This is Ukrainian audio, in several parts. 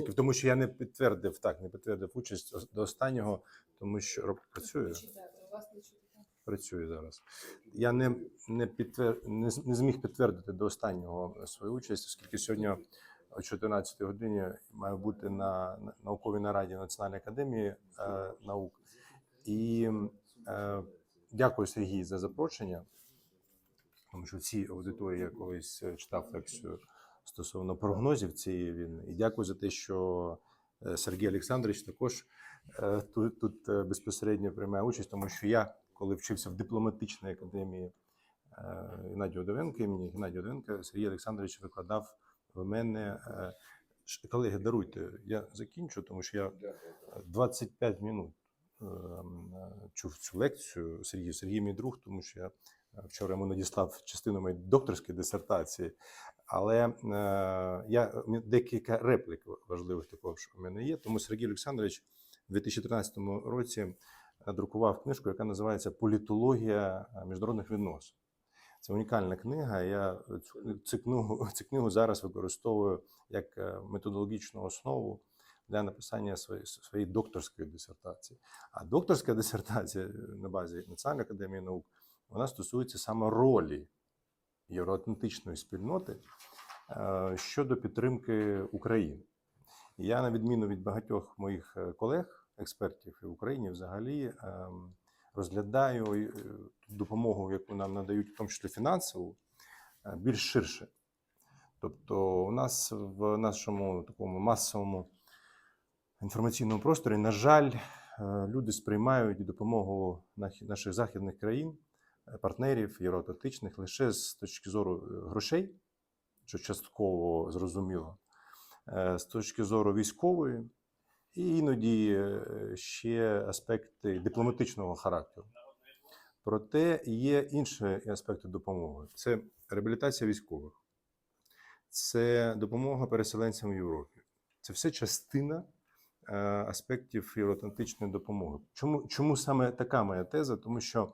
Тому що я не підтвердив так, не підтвердив участь до останнього, тому що працюю. Працюю зараз. Я не, не, підтвер... не, не зміг підтвердити до останнього свою участь, оскільки сьогодні о 14 годині маю бути на на- науковій нараді Національної академії е, наук. І е, дякую Сергій за запрошення, тому що в цій аудиторії я колись е, читав лекцію стосовно прогнозів цієї війни. І дякую за те, що е, Сергій Олександрович також е, тут, тут е, безпосередньо приймає участь, тому що я, коли вчився в дипломатичній академії Геннадія Удовенка, імені Геннадія Удовенка, Сергій Олександрович викладав в мене. Колеги, даруйте, я закінчу, тому що я 25 минут чув цю лекцію Сергій. Сергій мій друг, тому що я вчора йому надіслав частину моєї докторської дисертації. Але е, я декілька реплік важливих також у мене є. Тому Сергій Олександрович у 2013 році надрукував книжку, яка називається Політологія е, міжнародних відносин. Це унікальна книга. Я цю, книгу, цю книгу зараз використовую як е, методологічну основу для написання своєї, своєї докторської дисертації. А докторська дисертація е, на базі Національної академії наук вона стосується саме ролі євроатлантичної спільноти е, щодо підтримки України. Я, на відміну від багатьох моїх е, колег, експертів і в Україні, взагалі ем, розглядаю е, допомогу, яку нам надають, в тому числі фінансову, більш ширше. Тобто, у нас в нашому такому масовому інформаційному просторі, на жаль, люди сприймають допомогу наших західних країн, партнерів євроатлантичних лише з точки зору е, грошей, що частково зрозуміло, е, з точки зору військової, і іноді е, ще аспекти дипломатичного характеру. Проте є інші аспекти допомоги: це реабілітація військових, це допомога переселенцям в Європі. Це все частина аспектів євроатлантичної допомоги. Чому, чому саме така моя теза? Тому що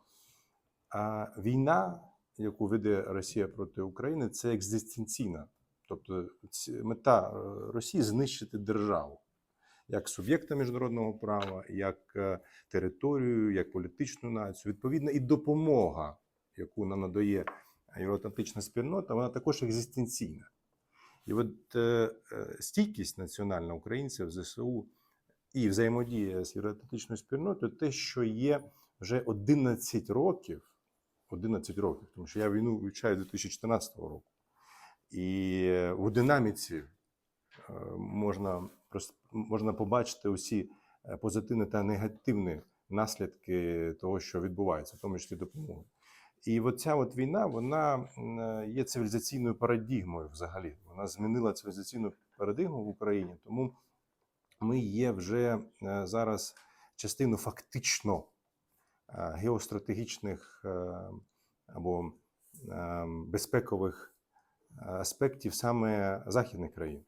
війна, яку веде Росія проти України, це екзистенційна. Тобто мета е, Росії знищити державу як суб'єкта міжнародного права, як е, територію, як політичну націю. Відповідно, і допомога, яку нам надає євроатлантична спільнота, вона також екзистенційна. І от е, стійкість національна українців ЗСУ і взаємодія з євроатлантичною спільнотою, те, що є вже 11 років, 11 років, тому що я війну вивчаю 2014 року. І е, у динаміці е, можна, можна побачити усі е, позитивні та негативні наслідки того, що відбувається, в тому числі допомоги. І от ця от війна, вона е, є цивілізаційною парадігмою взагалі. Вона змінила цивілізаційну парадигму в Україні, тому ми є вже е, зараз частиною фактично е, геостратегічних е, або е, безпекових е, аспектів саме західних країн.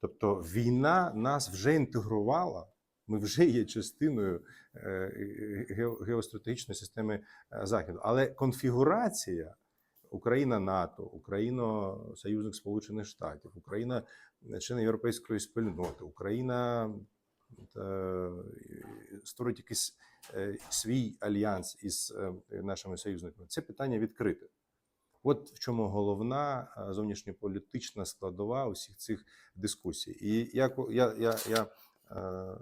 Тобто війна нас вже інтегрувала, ми вже є частиною е, геостратегічної системи е, Заходу. Але конфігурація Україна НАТО, Україна Союзник Сполучених Штатів, Україна члени Європейської спільноти, Україна е, створить якийсь е, свій альянс із е, нашими союзниками. Це питання відкрите. От в чому головна е, зовнішньополітична складова усіх цих дискусій. І я, я, я, я е,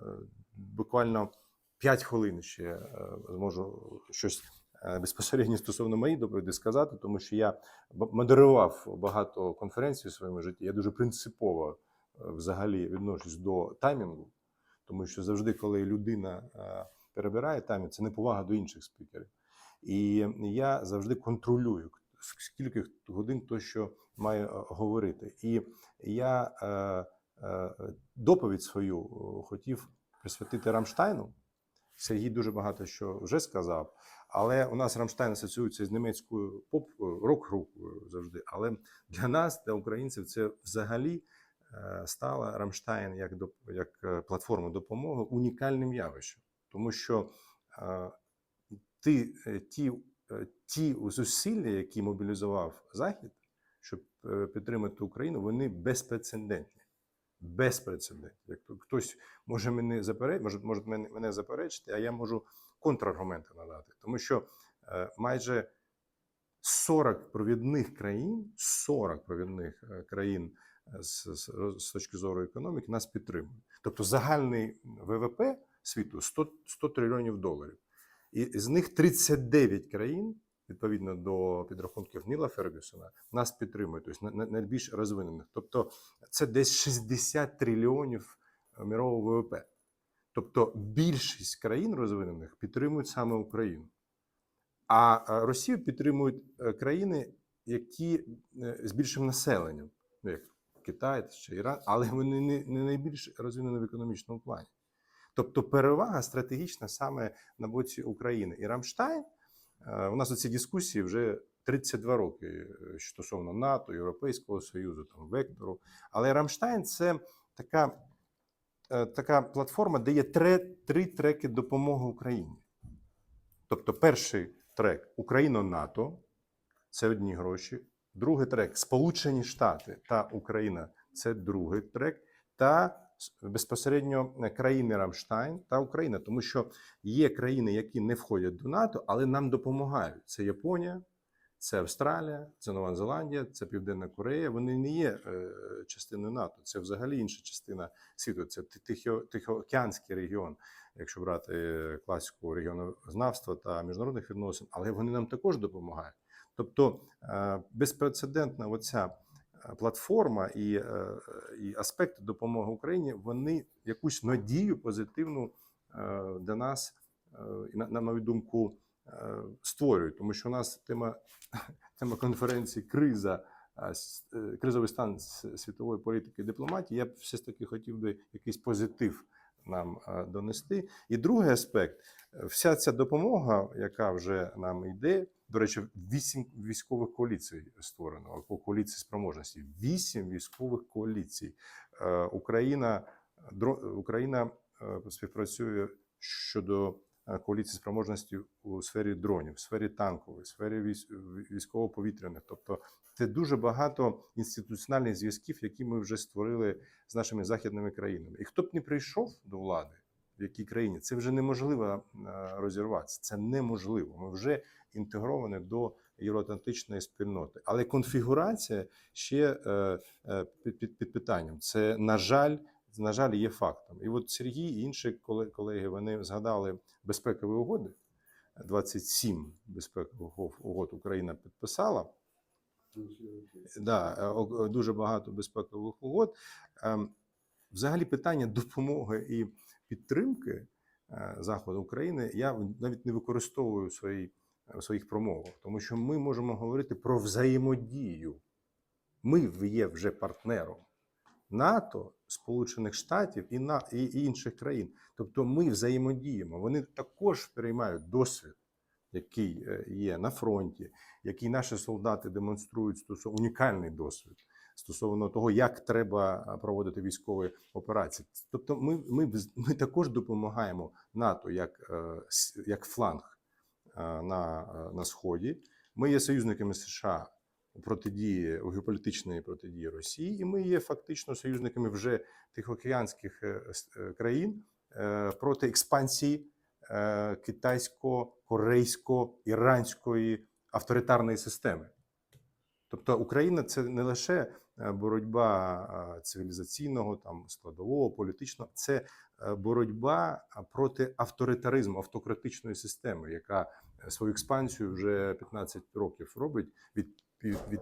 буквально 5 хвилин ще е, зможу щось е, безпосередньо стосовно моєї доповіді сказати, тому що я модерував багато конференцій у своєму житті. Я дуже принципово е, взагалі відношусь до таймінгу, тому що завжди, коли людина е, перебирає таймінг, це неповага до інших спікерів. І я завжди контролюю, скільки годин то що має е, говорити. І я е, е, доповідь свою е, хотів присвятити Рамштайну. Сергій дуже багато що вже сказав, але у нас Рамштайн асоціюється з німецькою поп рок-групою завжди. Але для нас, для українців, це взагалі е, стала Рамштайн як, як е, платформа допомоги унікальним явищем, тому що е, ти, е, ті, е, ті зусилля, які мобілізував Захід, щоб підтримати Україну, вони безпрецедентні. безпрецедентні. Хтось може мене заперечити, може, може мене, заперечити, а я можу контраргументи надати. Тому що майже 40 провідних країн, 40 провідних країн з, з, з точки зору економіки нас підтримують. Тобто загальний ВВП світу 100, 100 трильйонів доларів. І з них 39 країн, відповідно до підрахунків Ніла Фергюсона, нас підтримують, тобто на- на- найбільш розвинених. Тобто це десь 60 трильйонів мірового ВВП. Тобто більшість країн розвинених підтримують саме Україну. А е, Росію підтримують е, країни, які е, з більшим населенням, ну як Китай чи Іран, але вони не найбільш розвинені в економічному плані. Тобто перевага стратегічна саме на боці України. І Рамштайн, е, у нас оці дискусії вже 32 роки е, стосовно НАТО, Європейського Союзу, там, вектору. Але Рамштайн це така, е, така платформа, де є три, три треки допомоги Україні. Тобто, перший трек Україна-НАТО це одні гроші. Другий трек Сполучені Штати та Україна це другий трек. Та безпосередньо е, країни Рамштайн та Україна, тому що є країни, які не входять до НАТО, але нам допомагають. Це Японія, це Австралія, це Нова Зеландія, це Південна Корея. Вони не є е, частиною НАТО. Це взагалі інша частина світу. Це Ти- Тихо- Тихоокеанський регіон, якщо брати е, класику регіонознавства та міжнародних відносин, але вони нам також допомагають. Тобто безпрецедентна оця платформа і, е, і аспекти допомоги Україні, вони якусь надію позитивну е, для нас, е, на, мою думку, е, створюють. Тому що у нас тема, тема конференції криза. е, е, Кризовий стан світової політики і дипломатії. Я б все ж таки хотів би якийсь позитив нам е, донести. І другий аспект: е, вся ця допомога, яка вже нам йде, до речі, вісім військових коаліцій створено або коаліції спроможності. Вісім військових коаліцій. Е, Україна, Україна е, співпрацює щодо е, коаліції спроможності у сфері дронів, в сфері танкової, в сфері військ- військово-повітряних. Тобто, це дуже багато інституціональних зв'язків, які ми вже створили з нашими західними країнами. І хто б не прийшов до влади в якій країні, це вже неможливо е, розірватися. Це неможливо. Ми вже інтегровані до євроатлантичної спільноти. Але конфігурація ще е, е, під, під, під питанням. Це, на жаль, на жаль, є фактом. І от Сергій і інші колеги вони згадали безпекові угоди. 27 безпекових угод- Україна підписала. Да, дуже багато безпекових угод. Ем, Взагалі, питання допомоги і підтримки е, Заходу України я навіть не використовую в, своїй, в своїх промовах, тому що ми можемо говорити про взаємодію. Ми є вже партнером НАТО, Сполучених Штатів і, на, і, інших країн. Тобто ми взаємодіємо. Вони також переймають досвід, який е, є на фронті, який наші солдати демонструють стосовно унікальний досвід стосовно того, як треба проводити військові операції. Тобто, ми, ми, ми також допомагаємо НАТО як, е, як фланг е, на, е, на сході. Ми є союзниками США у протидії у геополітичної протидії Росії, і ми є фактично союзниками вже тихоокеанських країн проти експансії китайсько-корейсько-іранської авторитарної системи. Тобто Україна це не лише е, боротьба е, цивілізаційного, там складового, політичного, це е, боротьба проти авторитаризму, автократичної системи, яка свою експансію вже 15 років робить від, від, від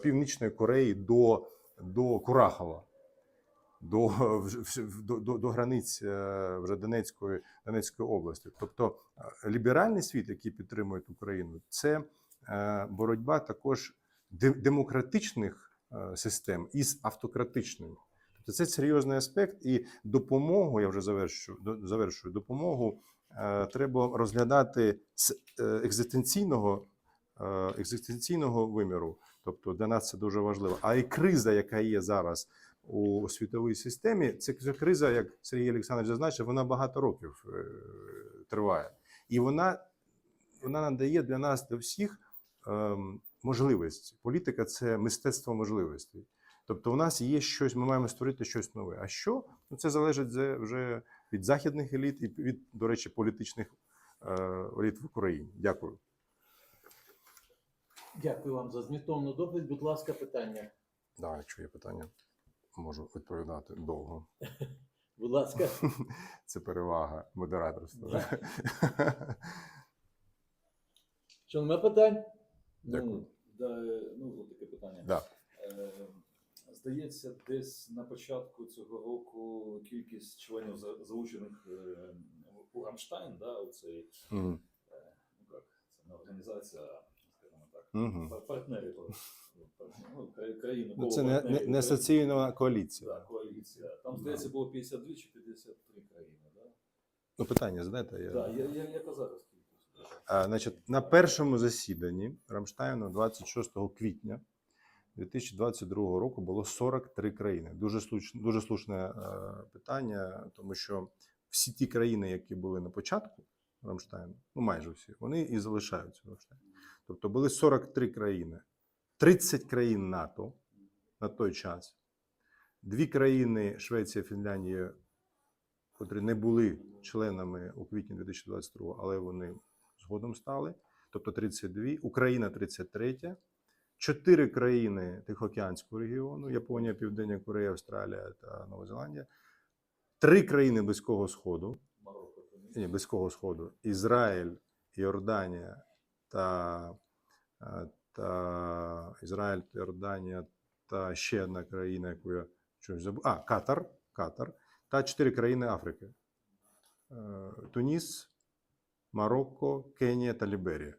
Північної Кореї до, до Курахова. До, до, до, до границь вже Донецької, Донецької області. Тобто ліберальний світ, який підтримує Україну, це боротьба також демократичних е, систем із автократичними. Тобто це серйозний аспект, і допомогу, я вже завершую, завершую допомогу, е, треба розглядати з е, екзистенційного, екзистенційного виміру. Тобто для нас це дуже важливо. А і криза, яка є зараз у світовій системі, це криза, як Сергій Олександрович зазначив, вона багато років триває. І вона, вона надає для нас, для всіх, можливості. Політика це мистецтво можливостей. Тобто, у нас є щось, ми маємо створити щось нове. А що? Ну, це залежить вже від західних еліт і від, до речі, політичних е, еліт в Україні. Дякую. Дякую вам за змістовну доповідь. Будь ласка, питання. Да, якщо є питання, можу відповідати довго. Будь ласка, Це перевага модераторства. що немає питань? Дякую. Ну, да, ну, таке питання. Да. Е, Здається, десь на початку цього року кількість членів залучених е, у Рамштайн, да, оцей, е, ну як, це не організація, скажімо так, Мгм. пар- партнери, ну, кра- країни, Ну, це не, не, не асоційна коаліція. да, коаліція. Там, здається, було 52 чи 53 країни. Да? Ну, питання задайте. Я... Да, я, я, кількість? А, значить, на першому засіданні Рамштайну 26 квітня 2022 року було 43 країни. Дуже слушне, дуже слушне е, питання, тому що всі ті країни, які були на початку Рамштайну, ну майже всі, вони і залишаються в Рамштайні. Тобто були 43 країни, 30 країн НАТО на той час, дві країни Швеція, Фінляндія, котрі не були членами у квітні 2022, але вони згодом стали, тобто 32, Україна 33, чотири країни Тихоокеанського регіону: Японія, Південна Корея, Австралія та Нова Зеландія, три країни Близького Сходу, ні, Близького Сходу, Ізраїль, Йорданія та, е, та Ізраїль, Йорданія та ще одна країна, яку я щось забув. А, Катар, Катар. Та чотири країни Африки: Е, Туніс, Марокко, Кенія та Ліберія.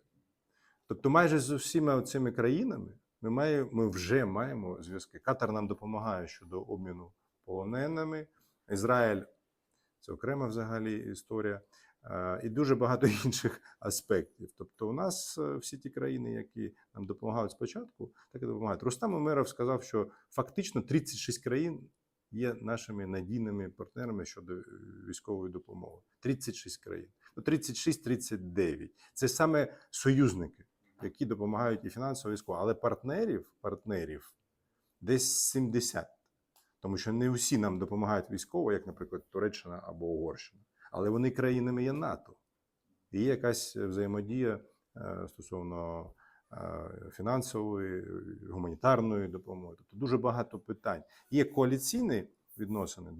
Тобто, майже з усіма цими країнами ми, маємо, ми вже маємо зв'язки. Катар нам допомагає щодо обміну полоненими. Ізраїль це окрема взагалі історія. Е, І дуже багато інших аспектів. Тобто, у нас е, всі ті країни, які нам допомагають спочатку, так і допомагають. Рустам Умеров сказав, що фактично 36 країн є нашими надійними партнерами щодо е, військової допомоги. 36 країн. Ну, 36-39. Це саме союзники, які допомагають і фінансово, і військово. Але партнерів, партнерів десь 70. Тому що не усі нам допомагають військово, як, наприклад, Туреччина або Угорщина. Але вони країнами є НАТО. І є якась взаємодія е, стосовно е, фінансової, гуманітарної допомоги. Тобто дуже багато питань. Є коаліційні відносини,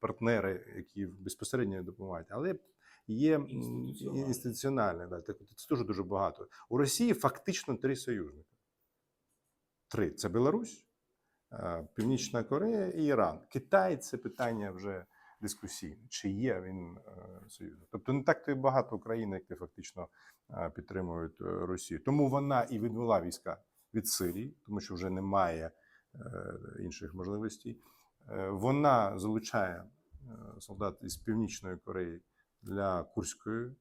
партнери, які безпосередньо допомагають, але є інституціональні. Да, так, це дуже дуже багато. У Росії фактично три союзника. Три це Білорусь, е, Північна Корея і Іран. Китай це питання вже дискусійне, чи є він е, союзник. Тобто не так то і багато країн, які фактично е, підтримують Росію. Тому вона і відвела війська від Сирії, тому що вже немає інших можливостей. Вона залучає солдат із Північної Кореї для Курської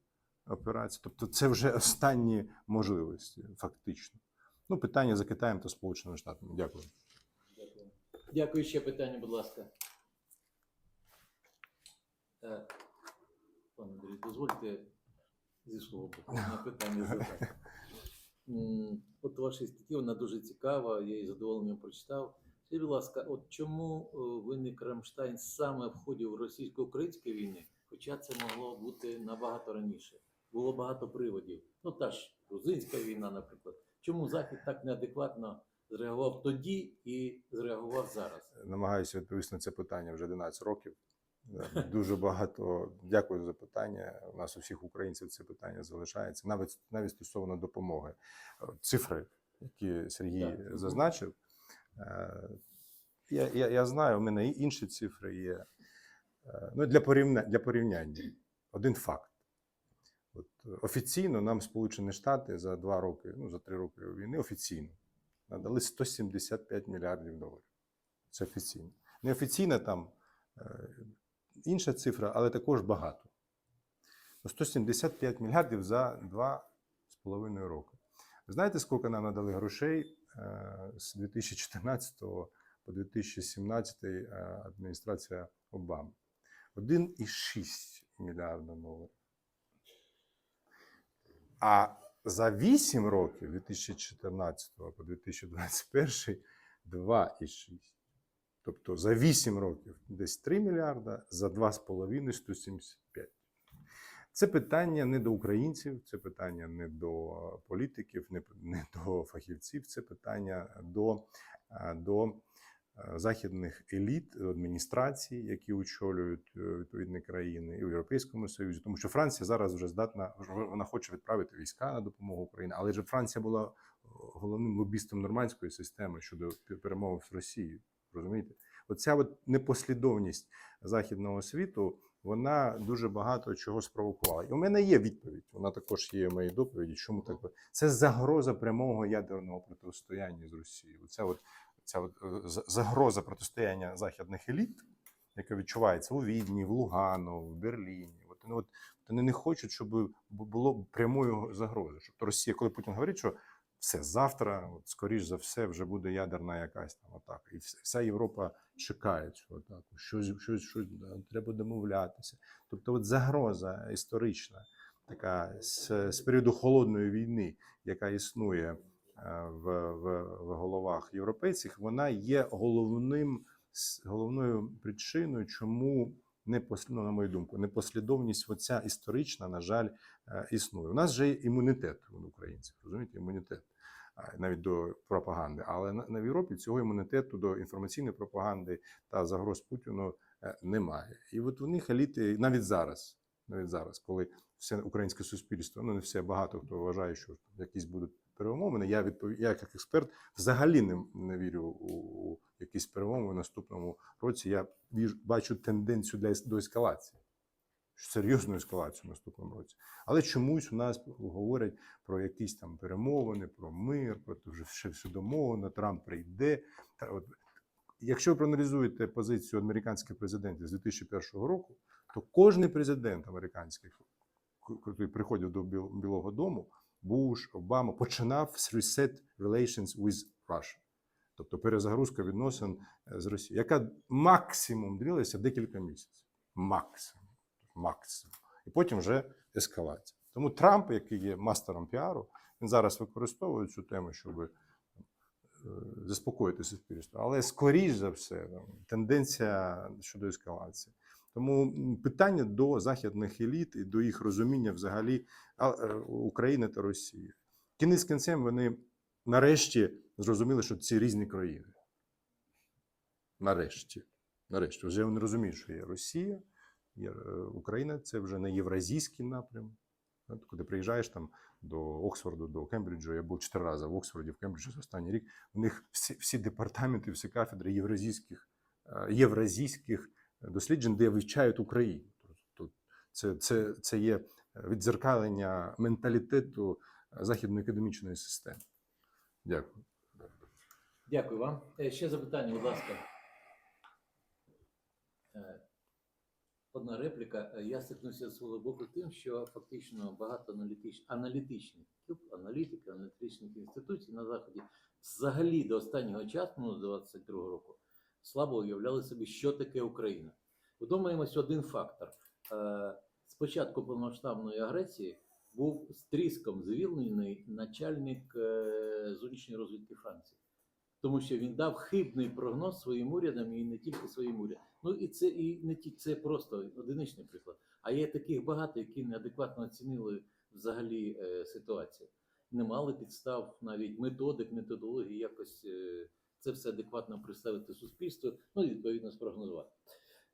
операції. Тобто, це вже останні можливості, фактично. Ну, питання за Китаєм та Сполученими Штатами. Дякую. Дякую. Дякую. Ще питання, будь ласка. Пане Андрій, дозвольте зі свого боку на питання задати. От ваша стаття, вона дуже цікава, я її задоволенням прочитав. Скажіть, будь ласка, от чому е, виник Рамштайн саме в ході російсько-української війни, хоча це могло бути набагато раніше? Було багато приводів. Ну та ж грузинська війна, наприклад. Чому Захід так неадекватно зреагував тоді і зреагував зараз? Намагаюся відповісти на це питання вже 11 років. Дуже багато дякую за питання. У нас у всіх українців це питання залишається, навіть навіть стосовно допомоги. Цифри, які Сергій Так. зазначив. е, Я, я, я знаю, у мене інші цифри є. Ну, для, порівня, для порівняння. Один факт. От, офіційно нам Сполучені Штати за два роки, ну за три роки війни офіційно надали 175 мільярдів доларів. Це офіційно. Неофіційно там е, інша цифра, але також багато. Ну, 175 мільярдів за два з половиною роки. Знаєте, скільки нам надали грошей е, з 2014 по 2017 е, адміністрація Обами? 1,6 мільярда доларів. А за 8 років, 2014 по 2021, 2,6. Тобто за 8 років десь 3 мільярда, за 2,5 175. Це питання не до українців, це питання не до політиків, не, не до фахівців, це питання до, е, до західних еліт, адміністрацій, які очолюють е, відповідні країни, і в Європейському Союзі, тому що Франція зараз вже здатна, вона хоче відправити війська на допомогу Україні, але ж Франція була головним лобістом нормандської системи щодо перемови з Росією. Розумієте? Оця от непослідовність західного світу вона дуже багато чого спровокувала. І у мене є відповідь. Вона також є в моїй доповіді. Чому так? Це загроза прямого ядерного протистояння з Росією. Оця от, ця е, загроза протистояння західних еліт, яка відчувається у Відні, в Лугану, в Берліні. От, ну, от, вони не хочуть, щоб було прямої загрози. Щоб Росія, коли Путін говорить, що все завтра, от, скоріш за все, вже буде ядерна якась там атака. І вся Європа чекає цю атаку. Щось, щось, щось треба домовлятися. Тобто, от загроза історична, така з, з періоду холодної війни, яка існує в, в, в головах європейців, вона є головним головною причиною, чому не ну, на мою думку, непослідовність оця історична, на жаль, е, існує. У нас же є імунітет у українців, розумієте, імунітет навіть до пропаганди. Але на, в Європі цього імунітету до інформаційної пропаганди та загроз Путіну е, немає. І от у них еліти навіть зараз, навіть зараз, коли все українське суспільство, ну не все, багато хто вважає, що якісь будуть перемовини. Я відпов... я як експерт взагалі не, не вірю у, у якісь перемовини в наступному році. Я бачу тенденцію для до ескалації. Серйозну ескалацію в наступному році. Але чомусь у нас говорять про якісь там перемовини, про мир, про те, що все, домовлено, Трамп прийде. От, якщо ви проаналізуєте позицію американських президентів з 2001 року, то кожен президент американський, який приходив до Білого Дому, Буш, Обама, починав з reset relations with Russia. Тобто перезагрузка відносин е, з Росією, яка максимум длилася декілька місяців. Максимум. Максимум. І потім вже ескалація. Тому Трамп, який є мастером піару, він зараз використовує цю тему, щоб е, заспокоїти суспільство. Але скоріш за все, тенденція щодо ескалації. Тому питання до західних еліт і до їх розуміння взагалі е, України та Росії. Кінець кінцем вони нарешті зрозуміли, що це різні країни. Нарешті. Нарешті. Вже вони розуміють, що є Росія, є е, Україна це вже не євразійський напрям. От Коли приїжджаєш там до Оксфорду, до Кембриджу, я був чотири рази в Оксфорді, в Кембриджі за останній рік. У них всі, всі департаменти, всі кафедри євразійських, е, євразійських досліджень, де вивчають Україну. Тобто це, це, це є відзеркалення менталітету е, західної академічної системи. Дякую. Дякую вам. Е, Ще запитання, будь ласка. Е, Одна репліка. Я стикнувся з свого боку тим, що фактично багато аналітич... аналітичних аналітиків, аналітичних інституцій на Заході взагалі до останнього часу, ну, з 22-го року, слабо уявляли собі, що таке Україна. Подумаємось один фактор. Е, З початку повномасштабної агресії був з тріском звільнений начальник е, зовнішньої розвідки Франції тому що він дав хибний прогноз своїм урядам і не тільки своїм урядам. Ну і це і не ті, це просто одиничний приклад. А є таких багато, які неадекватно оцінили взагалі е, ситуацію. Не мали підстав навіть методик, методології, якось це все адекватно представити суспільству, ну і відповідно спрогнозувати.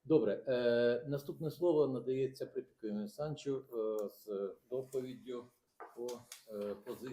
Добре, е, наступне слово надається Припікові Санчу е, з доповіддю по е, позиції.